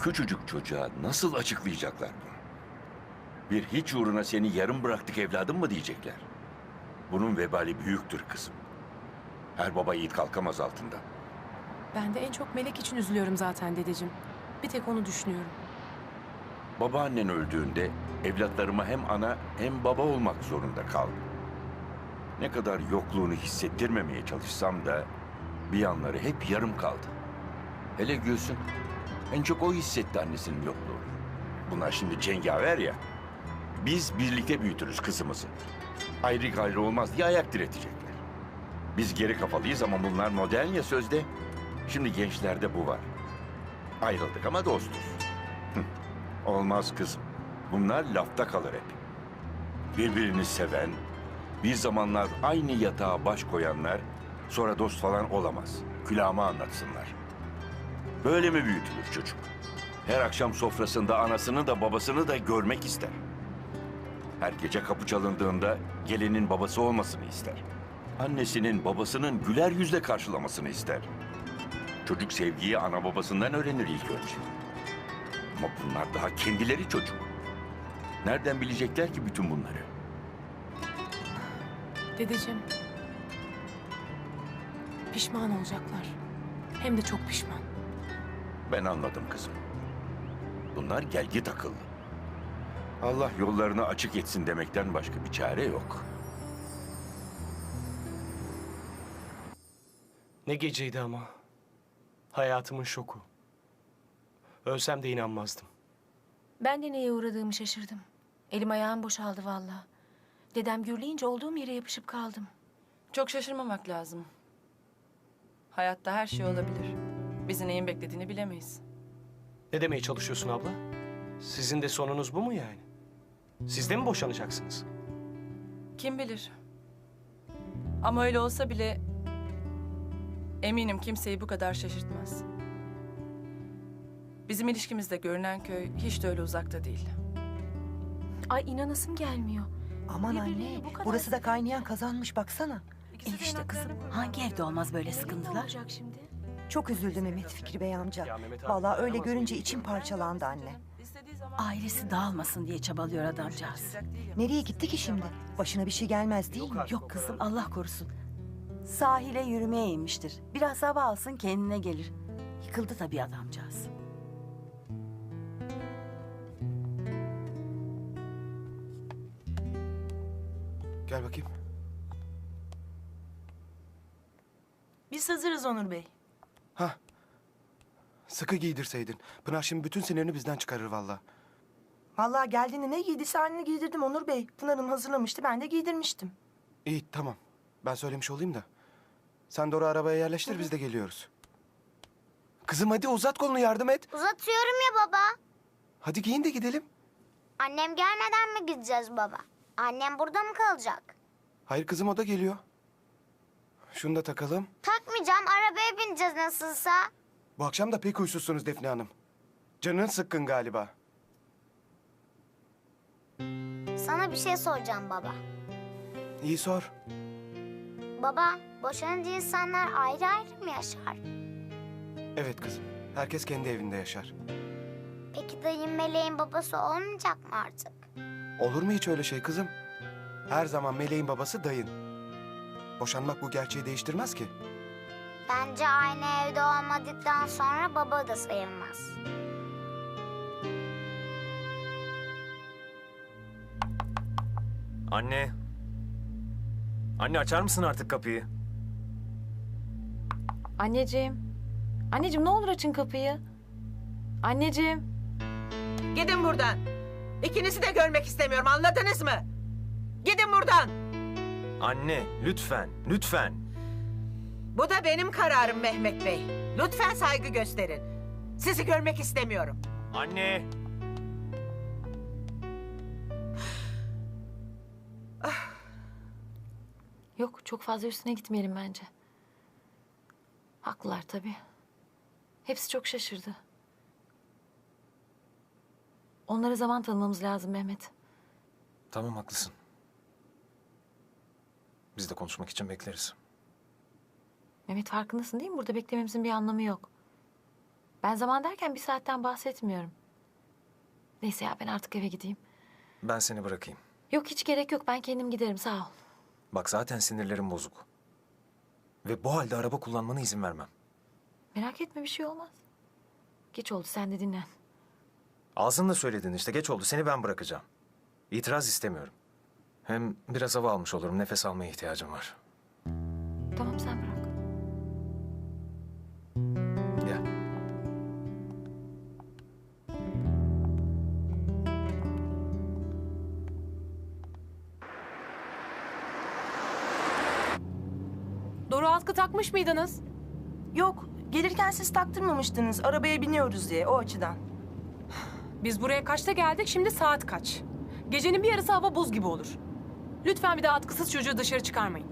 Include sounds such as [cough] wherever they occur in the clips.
Küçücük çocuğa nasıl açıklayacaklar bunu? Bir hiç uğruna seni yarım bıraktık evladım mı diyecekler. Bunun vebali büyüktür kızım. Her baba yiğit kalkamaz altından. Ben de en çok Melek için üzülüyorum zaten dedeciğim. Bir tek onu düşünüyorum. Babaannen öldüğünde evlatlarıma hem ana hem baba olmak zorunda kaldım. Ne kadar yokluğunu hissettirmemeye çalışsam da bir yanları hep yarım kaldı. Hele Gülsün en çok o hissetti annesinin yokluğunu. Bunlar şimdi cengaver ya. Biz birlikte büyütürüz kızımızı. Ayrı gayrı olmaz diye ayak diretecekler. Biz geri kafalıyız ama bunlar modern ya sözde. Şimdi gençlerde bu var. Ayrıldık ama dostuz. Olmaz kızım. Bunlar lafta kalır hep. Birbirini seven, bir zamanlar aynı yatağa baş koyanlar sonra dost falan olamaz. Külahıma anlatsınlar. Böyle mi büyütülür çocuk? Her akşam sofrasında anasını da babasını da görmek ister. Her gece kapı çalındığında gelinin babası olmasını ister. Annesinin babasının güler yüzle karşılamasını ister. Çocuk sevgiyi ana babasından öğrenir ilk önce. Ama bunlar daha kendileri çocuk. Nereden bilecekler ki bütün bunları? Dedeciğim. Pişman olacaklar. Hem de çok pişman. Ben anladım kızım. Bunlar gelgi takıllı. Allah yollarını açık etsin demekten başka bir çare yok. Ne geceydi ama. Hayatımın şoku. Ölsem de inanmazdım. Ben de neye uğradığımı şaşırdım. Elim ayağım boşaldı valla. Dedem gürleyince olduğum yere yapışıp kaldım. Çok şaşırmamak lazım. Hayatta her şey olabilir. Bizi neyin beklediğini bilemeyiz. Ne demeye çalışıyorsun abla? Sizin de sonunuz bu mu yani? Siz de mi boşanacaksınız? Kim bilir? Ama öyle olsa bile eminim kimseyi bu kadar şaşırtmaz. Bizim ilişkimizde görünen köy hiç de öyle uzakta değil. Ay inanasım gelmiyor. Aman anne, bu kadar burası da kaynayan kazanmış baksana. İşte kızım hangi evde olmaz böyle Ne sıkıntılar? olacak şimdi? Çok üzüldü Mehmet Fikri Bey amca. Vallahi öyle görünce içim parçalandı anne. Ailesi dağılmasın diye çabalıyor adamcağız. Nereye gitti ki şimdi? Başına bir şey gelmez değil mi? Yok kızım Allah korusun. Sahile yürümeye inmiştir. Biraz hava alsın kendine gelir. Yıkıldı tabii adamcağız. Gel bakayım. Biz hazırız Onur Bey. Ha. Sıkı giydirseydin. Pınar şimdi bütün sinirini bizden çıkarır valla. Vallahi geldiğinde ne giydiyse halini giydirdim Onur Bey. Pınar'ın hazırlamıştı ben de giydirmiştim. İyi tamam. Ben söylemiş olayım da. Sen doğru arabaya yerleştir biz de geliyoruz. Kızım hadi uzat kolunu yardım et. Uzatıyorum ya baba. Hadi giyin de gidelim. Annem gelmeden mi gideceğiz baba? Annem burada mı kalacak? Hayır kızım o da geliyor. Şunu da takalım. Takmayacağım arabaya bineceğiz nasılsa. Bu akşam da pek huysuzsunuz Defne Hanım. Canın sıkkın galiba. Sana bir şey soracağım baba. İyi sor. Baba boşanınca insanlar ayrı ayrı mı yaşar? Evet kızım. Herkes kendi evinde yaşar. Peki dayım Meleğin babası olmayacak mı artık? Olur mu hiç öyle şey kızım? Her zaman meleğin babası dayın. Boşanmak bu gerçeği değiştirmez ki. Bence aynı evde olmadıktan sonra baba da sayılmaz. Anne. Anne açar mısın artık kapıyı? Anneciğim. Anneciğim ne olur açın kapıyı. Anneciğim. Gidin buradan. İkinizi de görmek istemiyorum anladınız mı? Gidin buradan. Anne lütfen, lütfen. Bu da benim kararım Mehmet Bey. Lütfen saygı gösterin. Sizi görmek istemiyorum. Anne. [sighs] Yok çok fazla üstüne gitmeyelim bence. Haklılar tabii. Hepsi çok şaşırdı. Onlara zaman tanımamız lazım Mehmet. Tamam haklısın. Biz de konuşmak için bekleriz. Mehmet farkındasın değil mi? Burada beklememizin bir anlamı yok. Ben zaman derken bir saatten bahsetmiyorum. Neyse ya ben artık eve gideyim. Ben seni bırakayım. Yok hiç gerek yok ben kendim giderim sağ ol. Bak zaten sinirlerim bozuk. Ve bu halde araba kullanmana izin vermem. Merak etme bir şey olmaz. Geç oldu sen de dinlen. Ağzınla söyledin işte geç oldu seni ben bırakacağım. İtiraz istemiyorum. Hem biraz hava almış olurum nefes almaya ihtiyacım var. Tamam sen bırak. Gel. Doğru atkı takmış mıydınız? Yok, gelirken siz taktırmamıştınız. Arabaya biniyoruz diye o açıdan. Biz buraya kaçta geldik şimdi saat kaç? Gecenin bir yarısı hava buz gibi olur. Lütfen bir daha atkısız çocuğu dışarı çıkarmayın.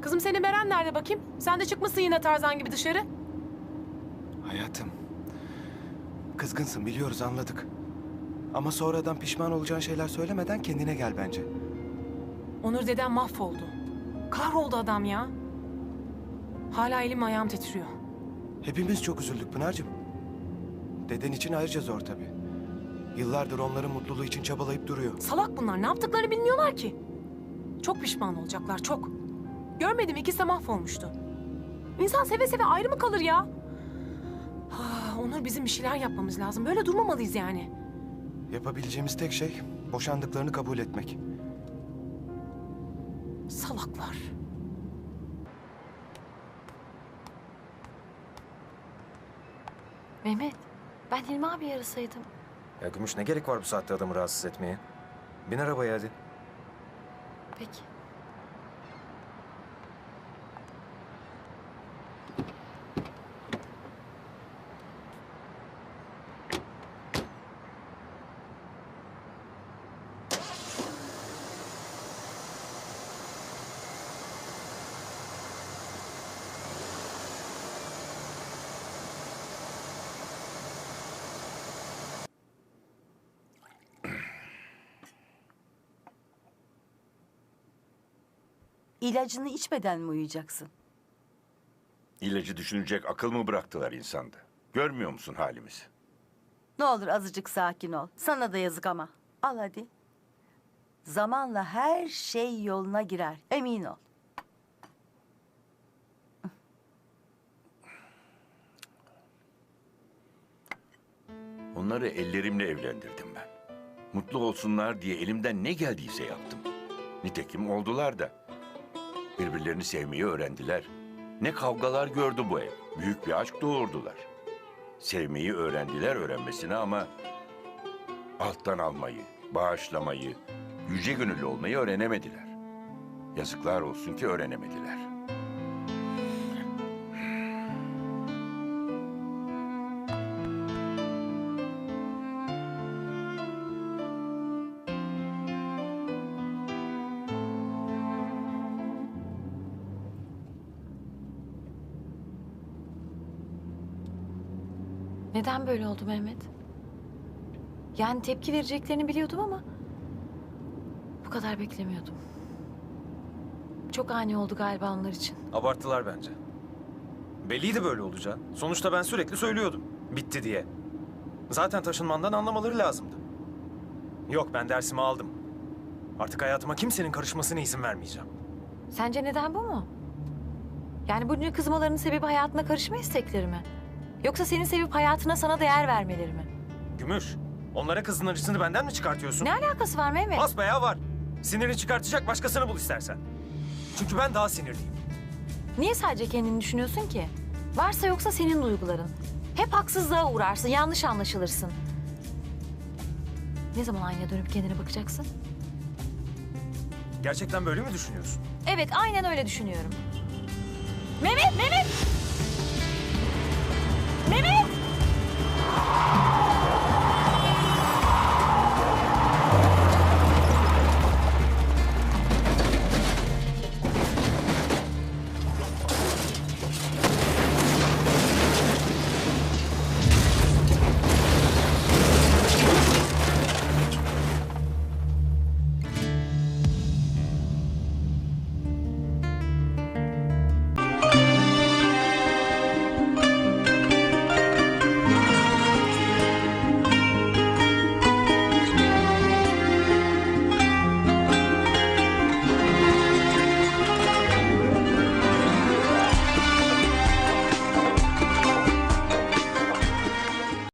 Kızım senin Beren nerede bakayım? Sen de çıkmışsın yine Tarzan gibi dışarı. Hayatım. Kızgınsın biliyoruz anladık. Ama sonradan pişman olacağın şeyler söylemeden kendine gel bence. Onur deden mahvoldu. Kahroldu adam ya. Hala elim ayağım titriyor. Hepimiz çok üzüldük Pınar'cığım. Deden için ayrıca zor tabii. Yıllardır onların mutluluğu için çabalayıp duruyor. Salak bunlar. Ne yaptıklarını bilmiyorlar ki. Çok pişman olacaklar, çok. Görmedim ikisi de mahvolmuştu. İnsan seve seve ayrı mı kalır ya? Ah, Onur bizim bir şeyler yapmamız lazım. Böyle durmamalıyız yani. Yapabileceğimiz tek şey boşandıklarını kabul etmek. Salaklar. Mehmet ben Hilmi abi arasaydım. Ya Gümüş ne gerek var bu saatte adamı rahatsız etmeye? Bin arabaya hadi. Peki. İlacını içmeden mi uyuyacaksın? İlacı düşünecek akıl mı bıraktılar insanda? Görmüyor musun halimizi? Ne olur azıcık sakin ol. Sana da yazık ama. Al hadi. Zamanla her şey yoluna girer. Emin ol. Onları ellerimle evlendirdim ben. Mutlu olsunlar diye elimden ne geldiyse yaptım. Nitekim oldular da. Birbirlerini sevmeyi öğrendiler. Ne kavgalar gördü bu ev. Büyük bir aşk doğurdular. Sevmeyi öğrendiler öğrenmesine ama... ...alttan almayı, bağışlamayı, yüce gönüllü olmayı öğrenemediler. Yazıklar olsun ki öğrenemediler. Neden böyle oldu Mehmet? Yani tepki vereceklerini biliyordum ama... ...bu kadar beklemiyordum. Çok ani oldu galiba onlar için. Abarttılar bence. Belliydi böyle olacağı. Sonuçta ben sürekli söylüyordum. Bitti diye. Zaten taşınmandan anlamaları lazımdı. Yok ben dersimi aldım. Artık hayatıma kimsenin karışmasına izin vermeyeceğim. Sence neden bu mu? Yani bunca kızmalarının sebebi hayatına karışma istekleri mi? Yoksa senin sevip hayatına sana değer vermeleri mi? Gümüş, onlara kızın acısını benden mi çıkartıyorsun? Ne alakası var Mehmet? Basbayağı var. Sinirini çıkartacak başkasını bul istersen. Çünkü ben daha sinirliyim. Niye sadece kendini düşünüyorsun ki? Varsa yoksa senin duyguların. Hep haksızlığa uğrarsın, yanlış anlaşılırsın. Ne zaman aynaya dönüp kendine bakacaksın? Gerçekten böyle mi düşünüyorsun? Evet, aynen öyle düşünüyorum. Mehmet, Mehmet! れれ